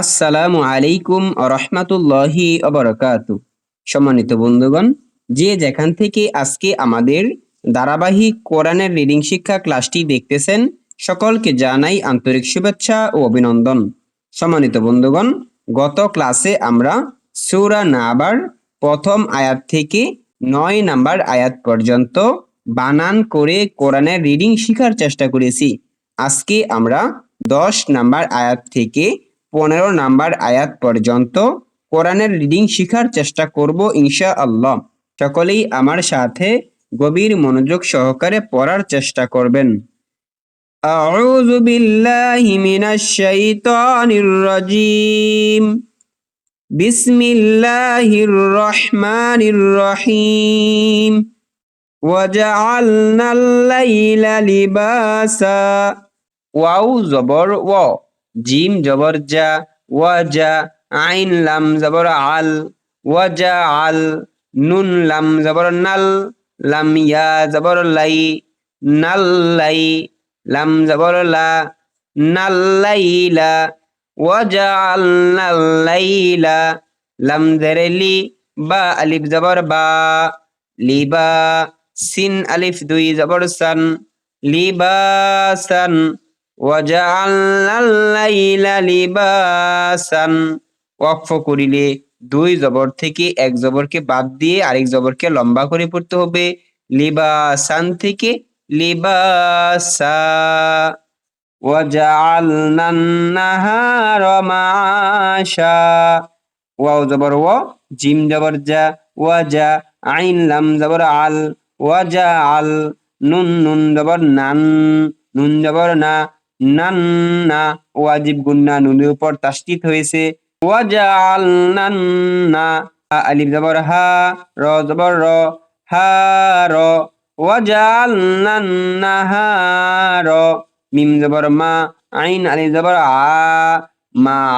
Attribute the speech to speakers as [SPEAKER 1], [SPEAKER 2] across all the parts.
[SPEAKER 1] আসসালামু আলাইকুম রহমাতুল্লাহি অবরকাত সম্মানিত বন্ধুগণ, যে যেখান থেকে আজকে আমাদের ধারাবাহিক কোরআনের রিডিং শিক্ষা ক্লাসটি দেখতেছেন, সকলকে জানাই আন্তরিক শুভেচ্ছা ও অভিনন্দন। সম্মানিত বন্ধুগণ, গত ক্লাসে আমরা সূরা নাবার প্রথম আয়াত থেকে নয় নাম্বার আয়াত পর্যন্ত বানান করে কোরআনের রিডিং শেখার চেষ্টা করেছি। আজকে আমরা দশ নাম্বার আয়াত থেকে পনেরো নাম্বার আয়াত পর্যন্ত কোরআনের রিডিং শেখার চেষ্টা করব ইনশা আল্লাহ সকলেই আমার সাথে গভীর মনোযোগ সহকারে পড়ার চেষ্টা করবেন أعوذ بالله من الشيطان الرجيم بسم الله الرحمن الرحيم وجعلنا الليل لباسا ওয়াও জবর ও জিম জবর যা ওয়া যা আইন লাম জবর আল, ওয়া যা আল, নুন লাম জবর নাল, লাম ইয়া জবর লাই, নাল লাই, লাম জবর লা, নাল লাইলা ওয়া যা আল নাল লাইলা লাম জেৰেলি বা আলিফ জবর বা লিবা সিন আলিফ দুই জবর সান লিবাসান লিবাসান ওয়াকফ করিলে দুই জবর থেকে এক জবরকে বাদ দিয়ে আরেক জবরকে লম্বা করে পড়তে হবে লিবাসান থেকে লিবাসা وجعلنا النهار معاشا ওয়াও জবর ও জিম জবর যা ওয়াজা আইন লাম জবর আল ওয়াজা আল নুন নুন জবর নান নুন জবর না নান্না, ওয়াজিব গুন্না নুনের উপর তাসদিদ হয়েছে। ওয়াজআলনান্না আলিফ জবর, হা, র জবর, র, হা, র। ওয়াজআলনান্না হা, র, মিম জবর, মা, আইন আলিফ জবর, আ, মা,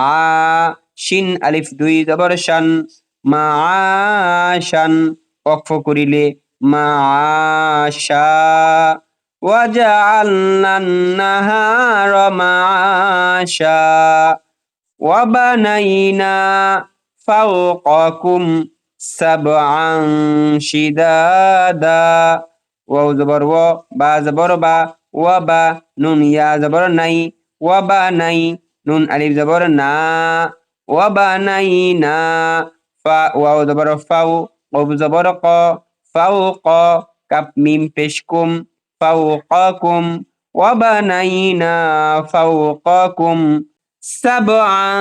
[SPEAKER 1] আ, শিন আলিফ দুই জবর, শান, মা শান। অক্ষ করিলে মা আশা وجعلنا النهار معاشا وبنينا فوقكم سبعا شدادا واو زبر و با زبر با وبا نون يا زبر ني وبا ني نون الف زبر نا وبا ني نا فا واو زبر فاو قوب زبر قا فوق كاب ميم بشكم فوقكم وبنينا فوقكم سبعا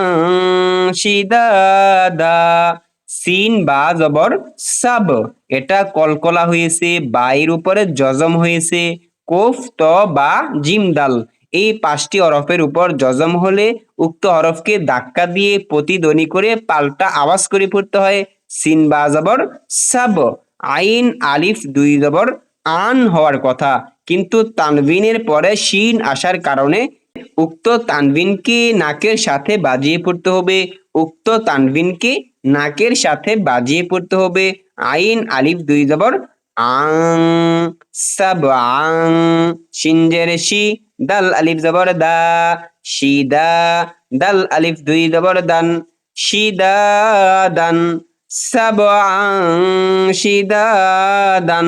[SPEAKER 1] شدادا সিন বা জবর সাব এটা কলকলা হয়েছে বাইর উপরে জজম হয়েছে কোফ ত বা জিম দাল এই পাঁচটি হরফের উপর জজম হলে উক্ত হরফকে ধাক্কা দিয়ে প্রতিধ্বনি করে পাল্টা আওয়াজ করে পড়তে হয় সিন বা জবর সাব আইন আলিফ দুই জবর আন হওয়ার কথা। কিন্তু তানবিনের পরে শিন আসার কারণে উক্ত তানবিনকে নাকের সাথে বাজিয়ে পড়তে হবে। উক্ত তানবিনকে নাকের সাথে বাজিয়ে পড়তে হবে। আইন আলিফ দুই জবর আং সাব আং সিনজের শি, দাল আলিফ জবর দা শিদা দাল আলিফ দুই জবর দান শিদা দান, সাব আং শিদা দান।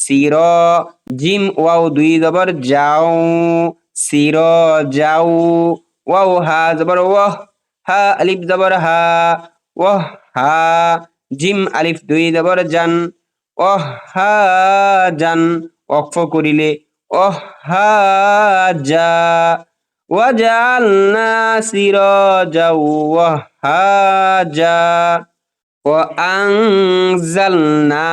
[SPEAKER 1] সির জিম ওয়াও দুই জবর যাও সির যাও ওয়াও হা জবর ওয়াহ হা আলিফ জবর হা ওয়াহ হা জিম আলিফ দুই জবর জান ওহ হা জান অক্ফ করিলে ওহ হা যা ওয়াজালনা সিরাজা ওয়াহাজা وأنزلنا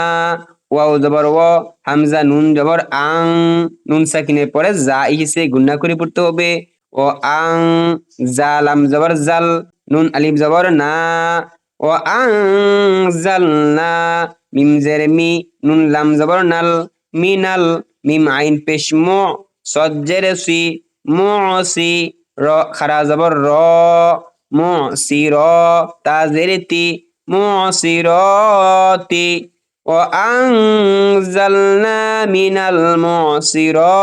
[SPEAKER 1] ওয়াও জবর ও, হামজা নুন জবর আং, নুন সাকিনের পরে যা এসে গুন্না করে পড়তে হবে। ও আং জালাম জবর জাল, নুন আলিফ জবর না। ও আং, জাল না। মিম জের মি, নুন লাম জবর নাল। মিনাল মিম আইন পেশ মু, সদ জের সি, মু সি, র খারা জবর র, মু সি র, তা জের তি, মু সি র তি। وأنزلنا من المعصرات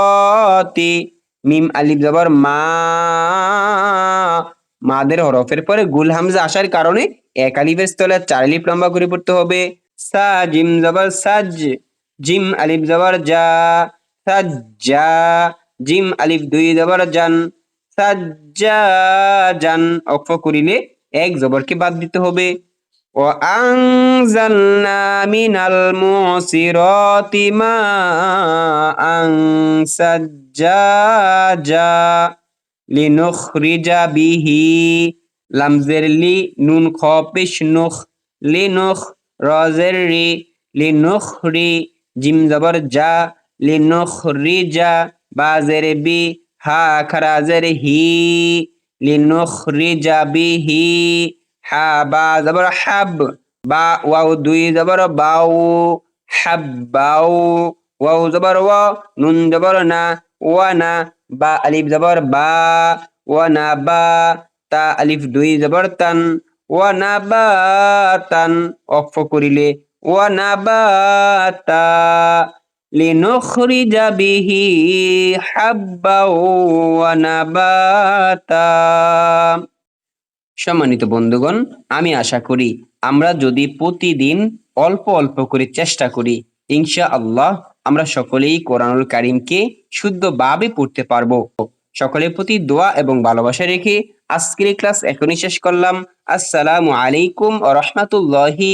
[SPEAKER 1] মিম আলিফ জবর মা মাদের হরফের পরে গুল হামজা আসার কারণে এক আলিফের স্থলে চার আলিফ লম্বা করে পড়তে হবে সা জিম জবর সাজ জিম আলিফ জবর যা সাজ্জা জিম আলিফ দুই জবর জান সাজ্জা জান অক্ষ করিলে এক জবরকে বাদ দিতে হবে وأنزلنا من المعصرات ماء سجاجا لنخرج به লামজের লি নুন খ পেশ নুখ লিনুখ রজের রি লিনুখ রি জিম জবর যা লিনুখ রি যা বাজের বি হা খারাজের হি লিনুখ রি যা বিহি হা বা জবর হাব, বা ওয়াও দুই জবর বাউ হাব্বাউ ওয়াও জবর ওয়া নুন জবর না, ওয়া না, বা আলিফ জবর বা, ওয়া না বা, তা আলিফ দুই জবর তান, ওয়া না বা তান, অক্ষ করিলে, ওয়া না বা তা, লিনুখরিজা বিহি হাব্বা ওয়া নাবাতা সম্মানিত বন্ধুগণ, আমি আশা করি আমরা যদি প্রতিদিন অল্প অল্প করে চেষ্টা করি ইনশা আল্লাহ আমরা সকলেই কোরআনুল কারিমকে শুদ্ধভাবে পড়তে পারব। সকলের প্রতি দোয়া এবং ভালোবাসা রেখে আজকের ক্লাস এখনই শেষ করলাম। আসসালামু আলাইকুম ও রহমতুল্লাহি